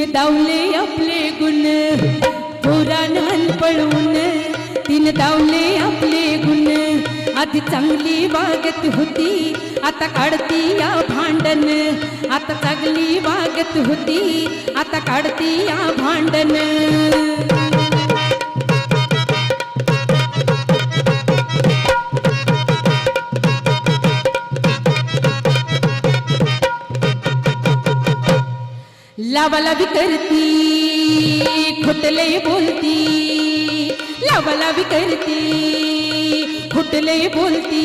तिने दावले आपले गुण. पुराण पळवून तिने दावले आपले गुण. आधी चांगली वागत होती आता काढती या भांडण. आता चांगली वागत होती आता काढती या भांडण. लावालावी करती खुटले बोलती. लावालावी करती खुटले बोलती.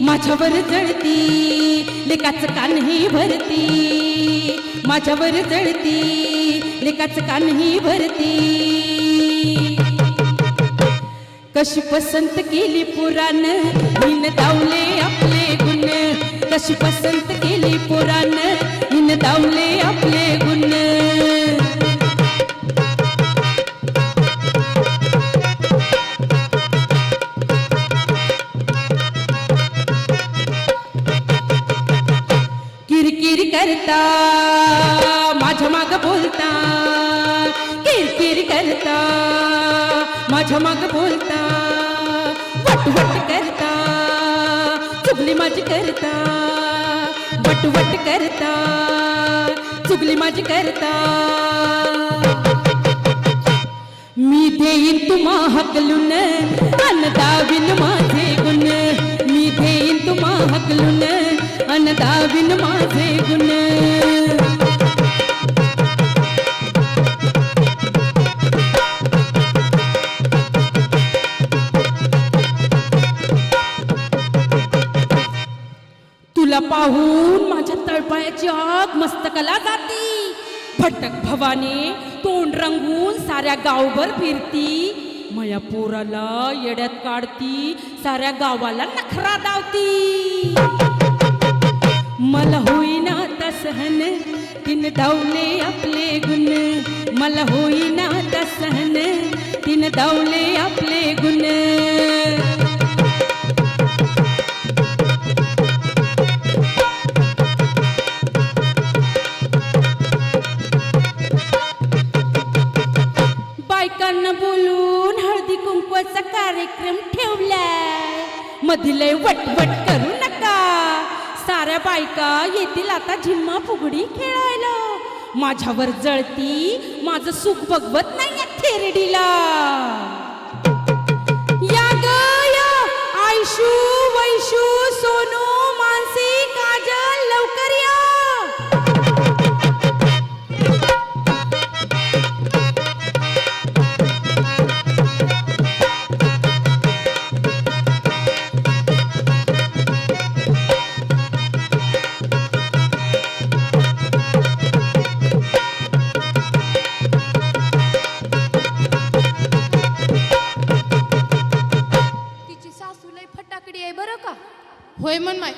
माझ्यावर जळती लेकाच कानही भरती. माझ्यावर जळती लेकाच कानही भरती. कशी पसंत केली पुराण हिन दावले आपले गुण. कशी पसंत केली पुराण दामले दावले आपले गुण. किरकिर करता माझ्या माग बोलता. किरकिर करता माझ्या माग बोलता. वटवट करता चुकली माझी करता. वटवट करता चुगली माझी करता. मी देईन तुम्हा हकलून अन दाविन माझे गुण. मी देईन तुम्हा हकलून अन दाविन माझे गुण. फटक तोंड रंगून साऱ्या गावभर फिरती. मया पोराला येड्यात काढती साऱ्या गावाला नखरा दावती. मला होईना आता सहन तिन दावले आपले गुण. मला होईना आता सहन तिन दावले आपले गुण. आता झिम्मा फुगडी खेळायला. माझ्यावर जळती माझं सुख बघवत नाही थेरडीला. या ग या आयशू वैशू सोनू बरं का? होय मन माय.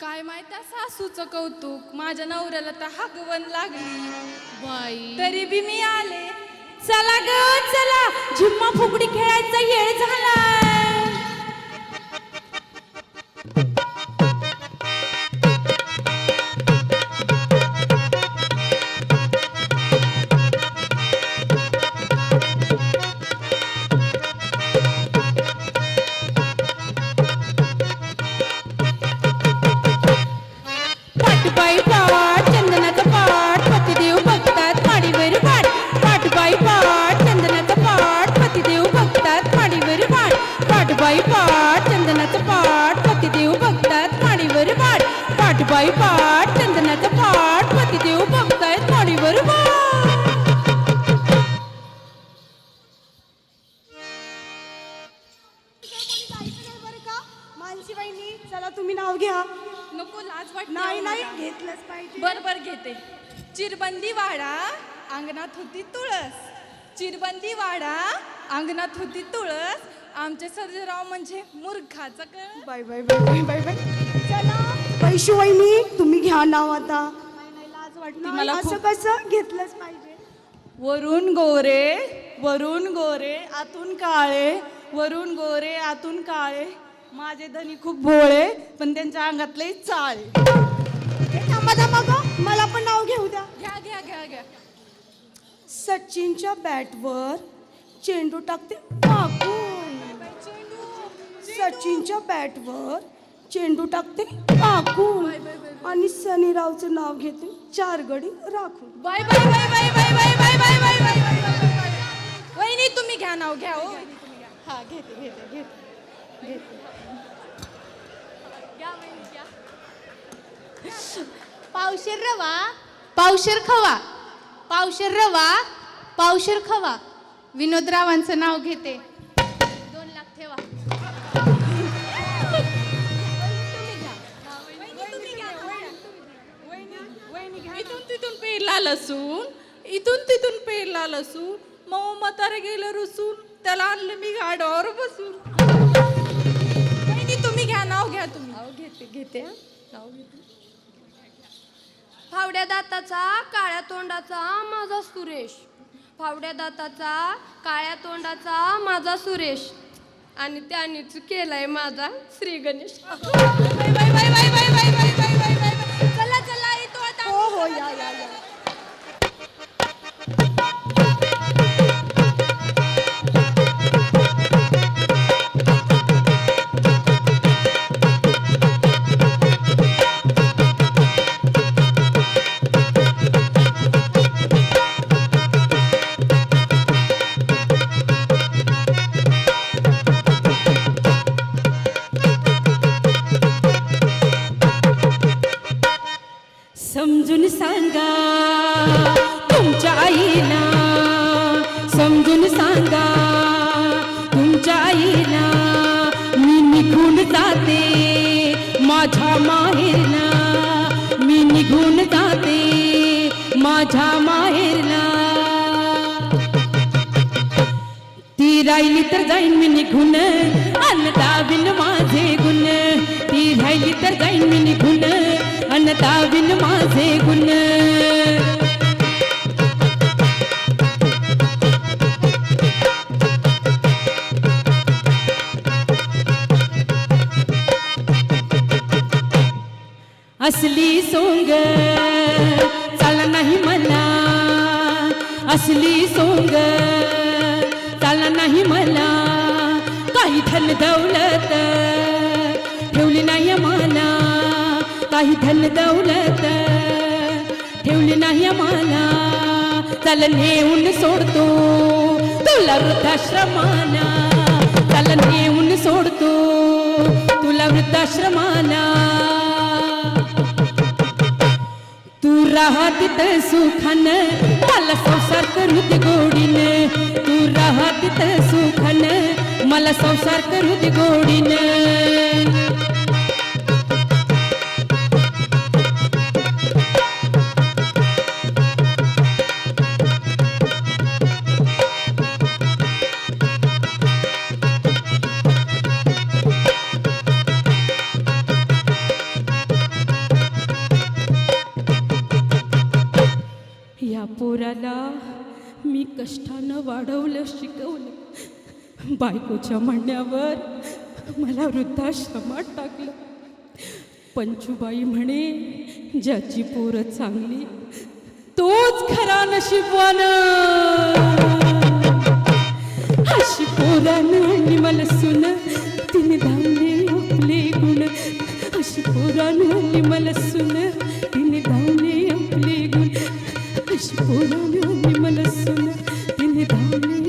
काय माहीत त्या सासूचं कौतुक? माझ्या नवऱ्याला तर हागवण लागली. बाई. तरी बी मी आले. चला ग चला. झिम्मा फुगडी खेळायचा येळ झालाय चला तुम्ही नाव घ्या. नको लाज वाटते नाही नाही. घेतलंच पाहिजे. बर बर घेते. चिरबंदी वाडा अंगणात होती तुळस. चिरबंदी वाडा अंगणात होती तुळस. आमचे सर्जेराव म्हणजे मूर्खाचं कळ. Bye bye bye bye bye bye चला पैशू वहिनी तुम्ही घ्या नाव आता. नाही, नाही, लाज वाटते. मला असं खूप- कसं? घेतलंच पाहिजे. वरून गोरे वरून गोरे आतून काळे. वरून गोरे आतून काळे. माझे धनी खूप भोळे पण त्यांच्या अंगातले चाळे हे थांबा, थांबा ग मला पण नाव घेऊ द्या घ्या घ्या घ्या घ्या सचिनच्या बॅटवर चेंडू टाकते टाकून सचिनच्या बॅटवर चेंडू टाकते टाकून आणि सनीरावचं नाव घेते चार गडी राखून bye bye bye bye bye bye bye bye bye bye bye bye bye bye वहिनी तुम्ही घ्या नाव घ्या हो हा घेते घेते घेते पावशेर रवा. पावशेर खवा. पावशेर रवा पावशेर खवा. विनोदरावांचं नाव घेते. दोन लाख ठेवा. इथून तिथून पेरला लसूण इथून तिथून पेरला लसूण. मग म्हातारे गेलं रुसून त्याला आणलं मी गाड्यावर बसून. घेते घेते हा. नाव घेते फावड्या दाताचा काळ्या तोंडाचा माझा सुरेश फावड्या दाताचा काळ्या तोंडाचा माझा सुरेश आणि त्यानेच केलाय माझा श्री गणेश समजून सांगा तुमच्या आईला. समजून सांगा तुमच्या आईला. मी निघून जाते माझ्या माहेरला. मी निघून जाते माझ्या माहेरला. ती राहिली तर जाईन मी निघून. अन्न दाविन माझे गुण. ती राहिली तर जाईन मी निघून. अन्न माझे गुण. असली सोंग चाल नाही मला. असली सोंग चाल नाही मला. काही धन दौलत ठेवली नाही मला. काही धन दौलत ठेवली नाही मला चल नेऊन सोडतो तुला वृद्धाश्रमाला. चल नेऊन सोडतो तुला वृद्धाश्रमाला. तू राहा तिथं सुखन मला संसार करू दे तू राहा तिथं सुखन मला संसार करू दे कष्टानं वाढवलं शिकवलं. बायकोच्या म्हणण्यावर मला वृद्धाश्रमात टाकलं. पंचूबाई म्हणे ज्याची पोरं चांगली तोच खरा नशिबवान अशी पोरानं आणि मला सुन तिने धावले आपले गुण. अशी पोरानं आणि मला सुन భూమిలో నిమలస్సున తిని దానే